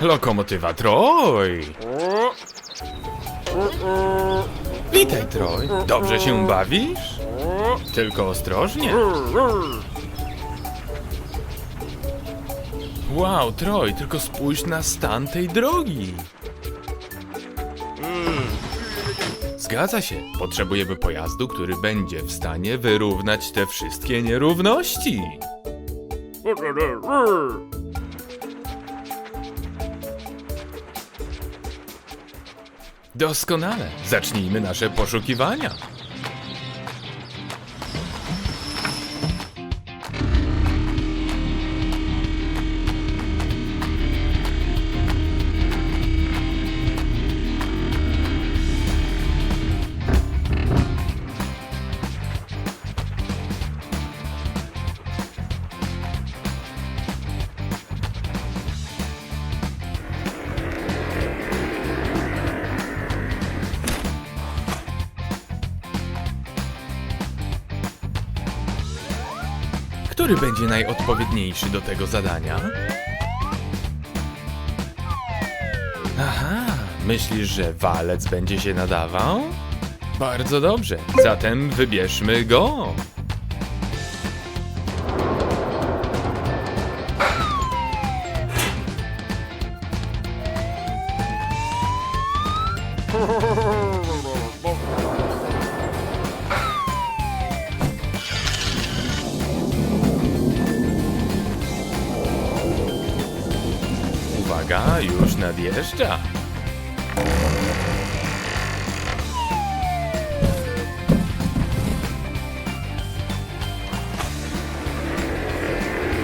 Lokomotywa Troj! Witaj, Troj. Dobrze się bawisz? Tylko ostrożnie. Wow, Troj, tylko spójrz na stan tej drogi. Zgadza się. Potrzebujemy pojazdu, który będzie w stanie wyrównać te wszystkie nierówności. Doskonale. Zacznijmy nasze poszukiwania. Który będzie najodpowiedniejszy do tego zadania? Aha, myślisz, że walec będzie się nadawał? Bardzo dobrze, zatem wybierzmy go. Nadjeżdża.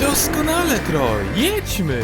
Doskonale, Troj, jedźmy!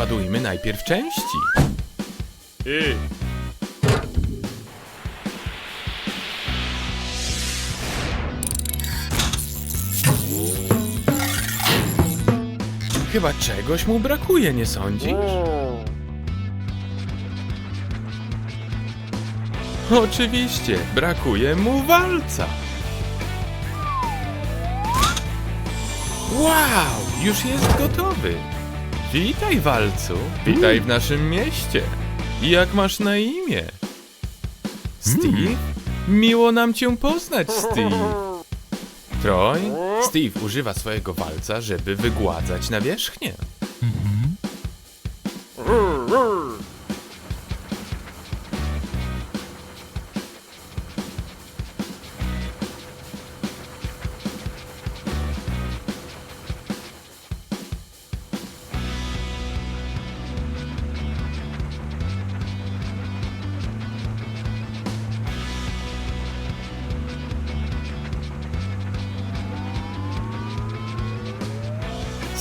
Wyładujmy najpierw części. Chyba czegoś mu brakuje, nie sądzisz? Oczywiście, brakuje mu walca. Wow, już jest gotowy. Witaj, walcu. Witaj w naszym mieście. Jak masz na imię? Steve? Miło nam cię poznać, Steve. Troy? Steve używa swojego walca, żeby wygładzać nawierzchnię.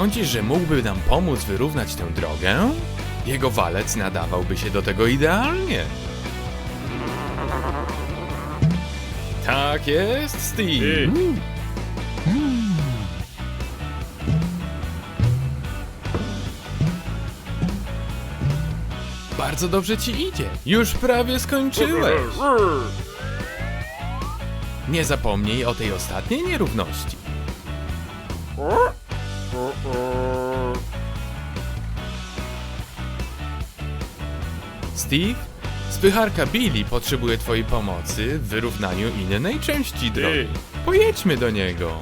Sądzisz, że mógłby nam pomóc wyrównać tę drogę? Jego walec nadawałby się do tego idealnie. Tak jest, Steve. ty. Bardzo dobrze ci idzie. Już prawie skończyłeś. Nie zapomnij o tej ostatniej nierówności. Steve, spycharka Billy potrzebuje twojej pomocy w wyrównaniu innej części drogi. Pojedźmy do niego.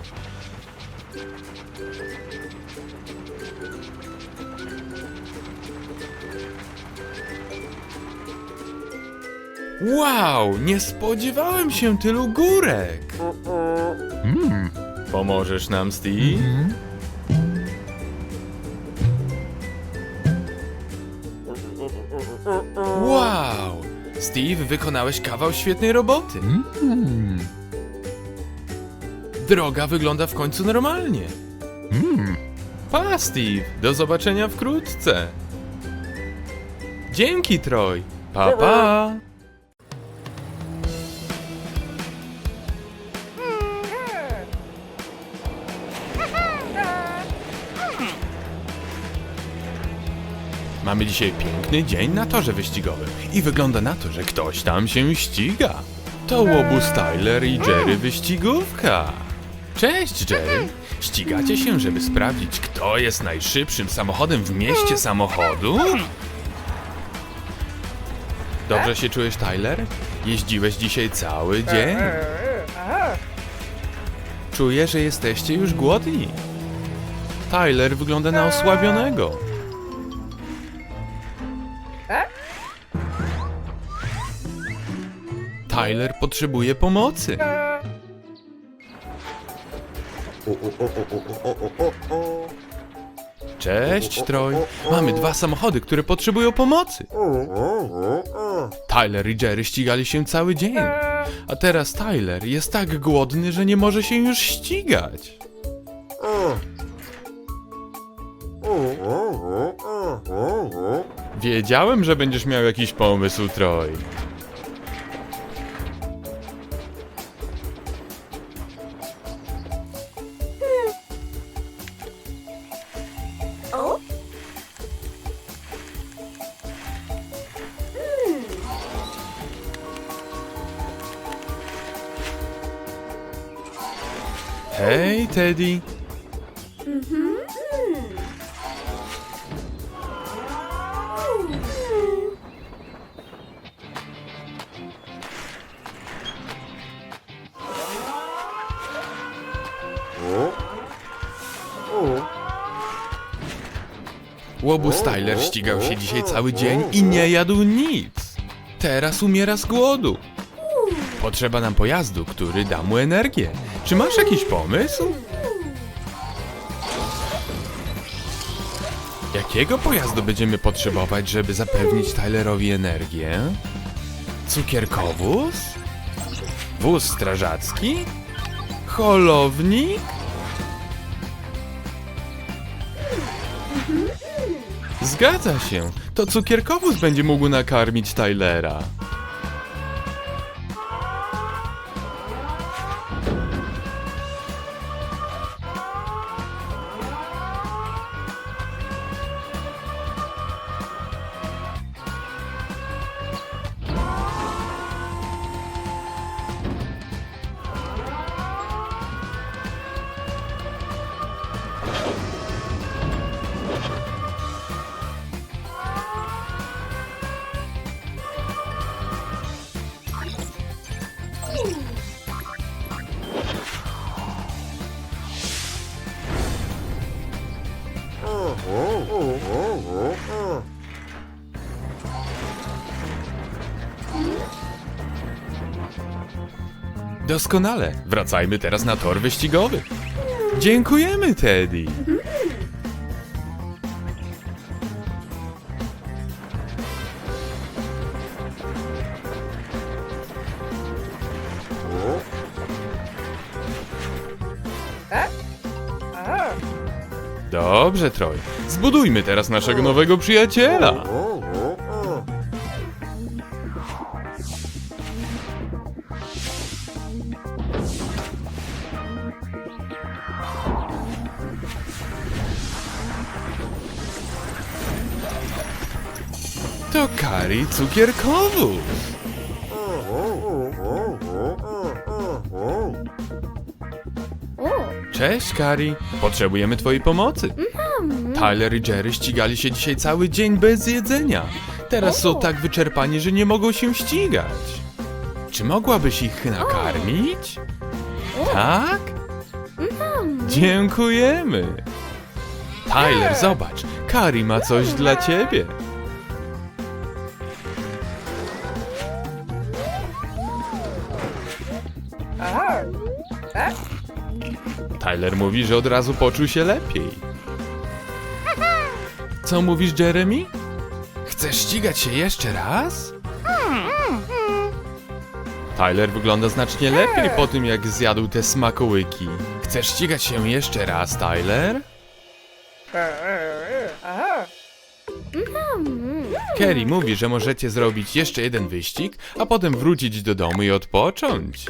Wow, nie spodziewałem się tylu górek. Pomożesz nam, Steve? Wow! Steve, wykonałeś kawał świetnej roboty. Droga wygląda w końcu normalnie. Pa, Steve! Do zobaczenia wkrótce! Dzięki, Troj. Pa, pa. Mamy dzisiaj piękny dzień na torze wyścigowym i wygląda na to, że ktoś tam się ściga. To łobuz Tyler i Jerry wyścigówka. Cześć Jerry. Ścigacie się, żeby sprawdzić, kto jest najszybszym samochodem w mieście samochodu? Dobrze się czujesz, Tyler? Jeździłeś dzisiaj cały dzień. Czuję, że jesteście już głodni. Tyler wygląda na osłabionego. Tyler potrzebuje pomocy. Cześć, Troy. Mamy dwa samochody, które potrzebują pomocy. Tyler i Jerry ścigali się cały dzień. A teraz Tyler jest tak głodny, że nie może się już ścigać. Wiedziałem, że będziesz miał jakiś pomysł, Troy. Hej, Teddy. Łobuz Tyler ścigał się dzisiaj cały dzień i nie jadł nic. Teraz umiera z głodu. Potrzeba nam pojazdu, który da mu energię. Czy masz jakiś pomysł? Jakiego pojazdu będziemy potrzebować, żeby zapewnić Tylerowi energię? Cukierkowóz? Wóz strażacki? Holownik? Zgadza się. To cukierkowóz będzie mógł nakarmić Tylera. Doskonale. Wracajmy teraz na tor wyścigowy. Dziękujemy, Teddy. Dobrze, Troy. Zbudujmy teraz naszego nowego przyjaciela. Cukierkowóz. Cześć, Kari. Potrzebujemy twojej pomocy. Tyler i Jerry ścigali się dzisiaj cały dzień bez jedzenia. Teraz są tak wyczerpani, że nie mogą się ścigać. Czy mogłabyś ich nakarmić? Tak? Dziękujemy. Tyler, zobacz. Kari ma coś dla ciebie. Tyler mówi, że od razu poczuł się lepiej. Co mówisz, Jeremy? Chcesz ścigać się jeszcze raz? Tyler wygląda znacznie lepiej po tym, jak zjadł te smakołyki. Chcesz ścigać się jeszcze raz, Tyler? Kerry mówi, że możecie zrobić jeszcze jeden wyścig, a potem wrócić do domu i odpocząć.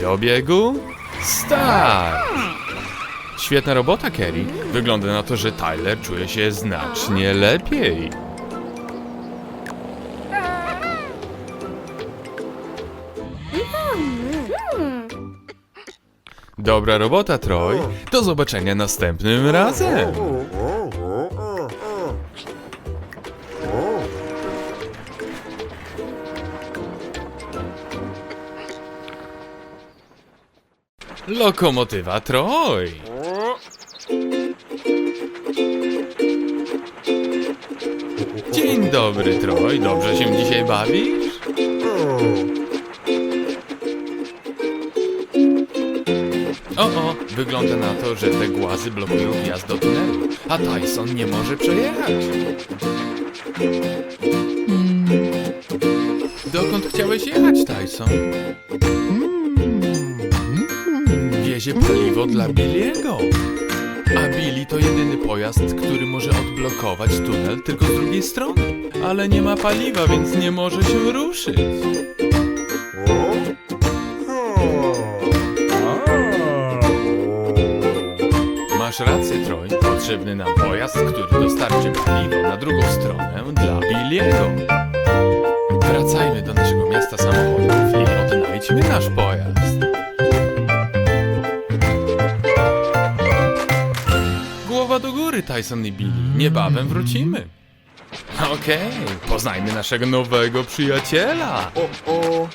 Do biegu? Start! Świetna robota, Kerry. Wygląda na to, że Tyler czuje się znacznie lepiej. Dobra robota, Troy. Do zobaczenia następnym razem. Lokomotywa Troy. Dzień dobry, Troy. Dobrze się dzisiaj bawisz? O, o, wygląda na to, że te głazy blokują wjazd do tunelu, a Tyson nie może przejechać. Dokąd chciałeś jechać, Tyson? Wiezie paliwo dla Billiego. A Billy to jedyny pojazd, który może odblokować tunel tylko z drugiej strony. Ale nie ma paliwa, więc nie może się ruszyć. Masz rację, Troy. Potrzebny nam pojazd, który dostarczy paliwo na drugą stronę dla Billiego. Wracajmy do naszego miasta samochodów i odnajdźmy nasz pojazd. Tyson i Billy. Niebawem wrócimy. Okej, poznajmy naszego nowego przyjaciela. Który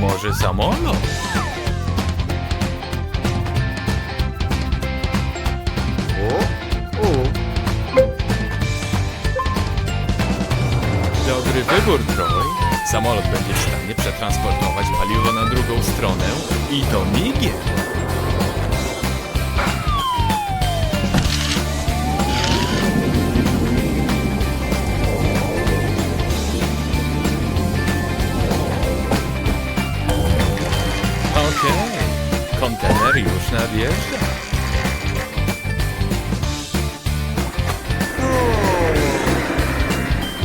może samolot? Dobry wybór, Troy. Samolot będzie w stanie przetransportować paliwo na drugą stronę i to migiem. Nadjeżdża.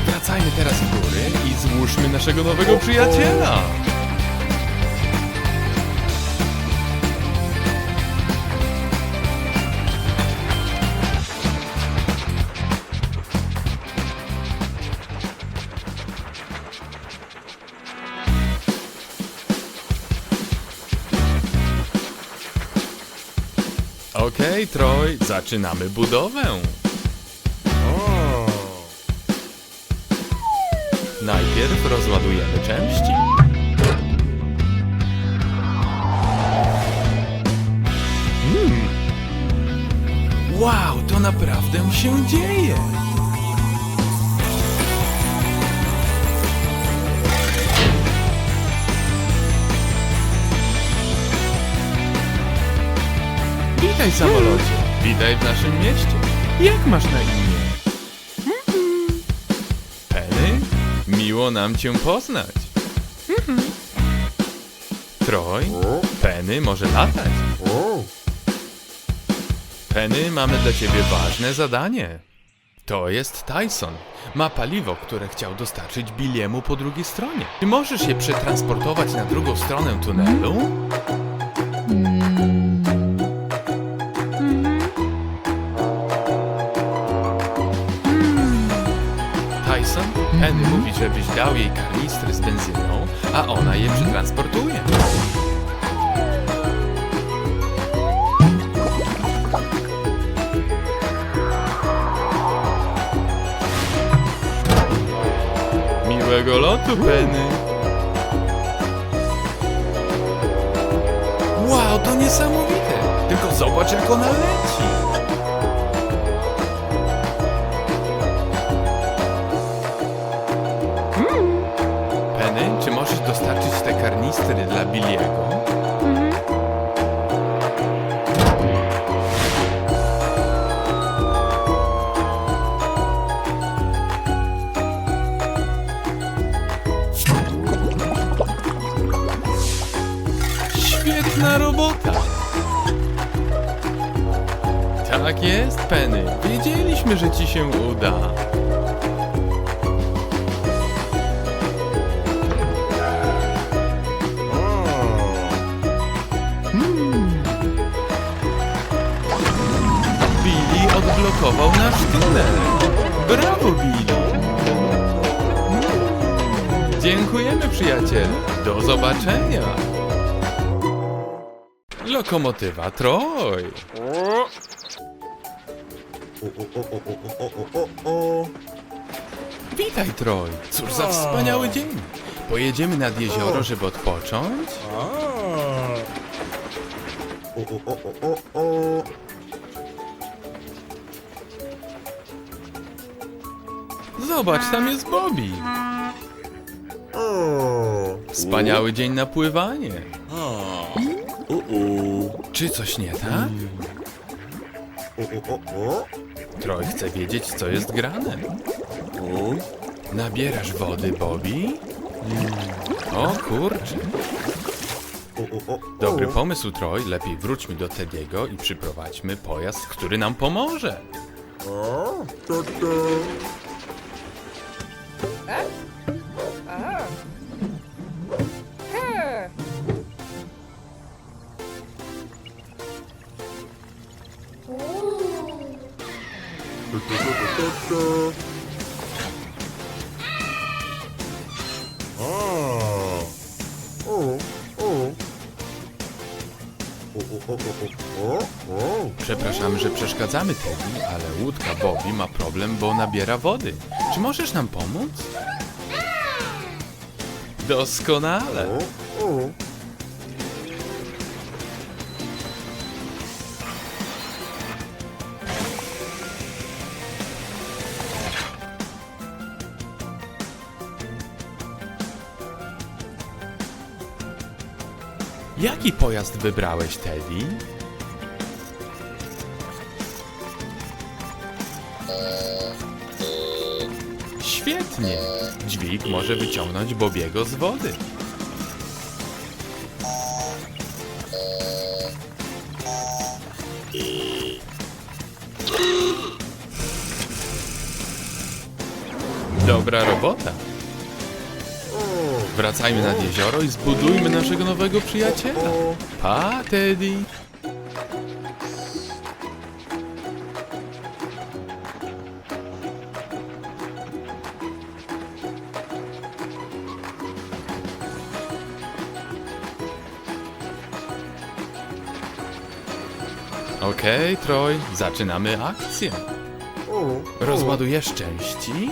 Wracajmy teraz w góry i złóżmy naszego nowego przyjaciela. Okej, Troy, zaczynamy budowę. Najpierw rozładujemy części. Mm. Wow, to naprawdę się dzieje! Witaj, samolocie. Witaj w naszym mieście. Jak masz na imię? Penny? Miło nam cię poznać. Troy? Penny może latać. Penny, mamy dla ciebie ważne zadanie. To jest Tyson. Ma paliwo, które chciał dostarczyć Billiemu po drugiej stronie. Czy możesz je przetransportować na drugą stronę tunelu? Tyson? Penny mówi, żebyś dał jej kanistry z benzyną, a ona je przetransportuje. Miłego lotu, Penny. Wow, to niesamowite! Tylko zobacz, jak ona leci. Karnistry dla Billiego? Świetna robota! Tak jest, Penny. Wiedzieliśmy, że ci się uda. Nasz tunel. Brawo, Billy! Dziękujemy, przyjaciel. Do zobaczenia. Lokomotywa Troj. O, O, o, o, o, o, o, o, o. Witaj, Troj. Cóż za wspaniały dzień. Pojedziemy nad jezioro, żeby odpocząć? O, o, o, o, o, Zobacz, tam jest Bobby. Wspaniały dzień na pływanie. Czy coś nie tak? Troj chce wiedzieć, co jest grane. Nabierasz wody, Bobby? O kurczę. Dobry pomysł, Troj. Lepiej wróćmy do Tediego i przyprowadźmy pojazd, który nam pomoże. O, Przepraszamy, że przeszkadzamy Teddy, ale łódka Bobby ma problem, bo nabiera wody. Czy możesz nam pomóc? Doskonale. Jaki pojazd wybrałeś, Teddy? Świetnie! Dźwig może wyciągnąć Bobiego z wody. Dobra robota. Wracajmy nad jezioro i zbudujmy naszego nowego przyjaciela. Pa, Teddy. Troj, zaczynamy akcję. Rozładujesz części?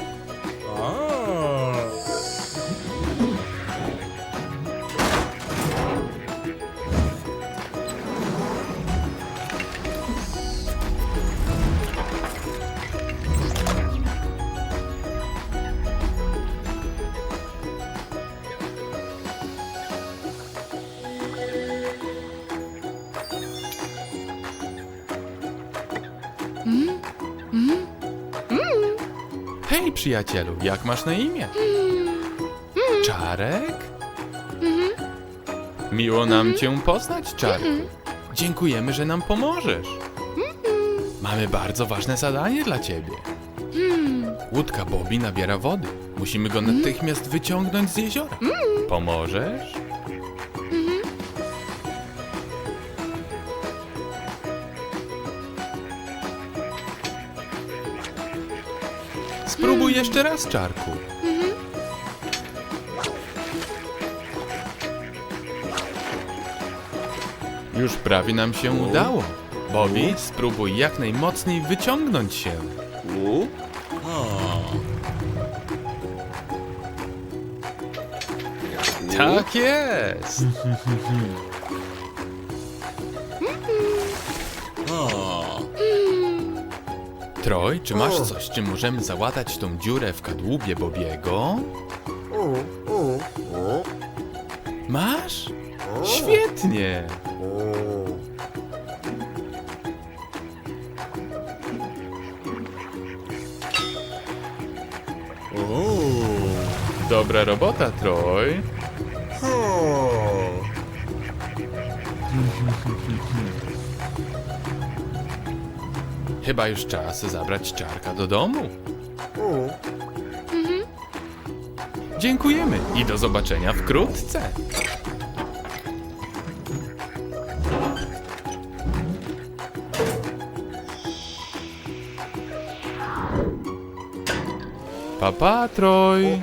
Przyjacielu, jak masz na imię? Czarek? Miło nam cię poznać, Czarku. Dziękujemy, że nam pomożesz. Mamy bardzo ważne zadanie dla ciebie. Łódka Bobby nabiera wody. Musimy go natychmiast wyciągnąć z jeziora. Pomożesz? Spróbuj jeszcze raz, Czarku. Już prawie nam się udało. Bobby, spróbuj jak najmocniej wyciągnąć się. Tak jest. Troj, czy masz coś, czym możemy załatać tą dziurę w kadłubie Bobiego? Masz? Świetnie! Dobra robota, Troj. Chyba już czas zabrać czarka do domu. O. Dziękujemy i do zobaczenia wkrótce. Papa, Troj.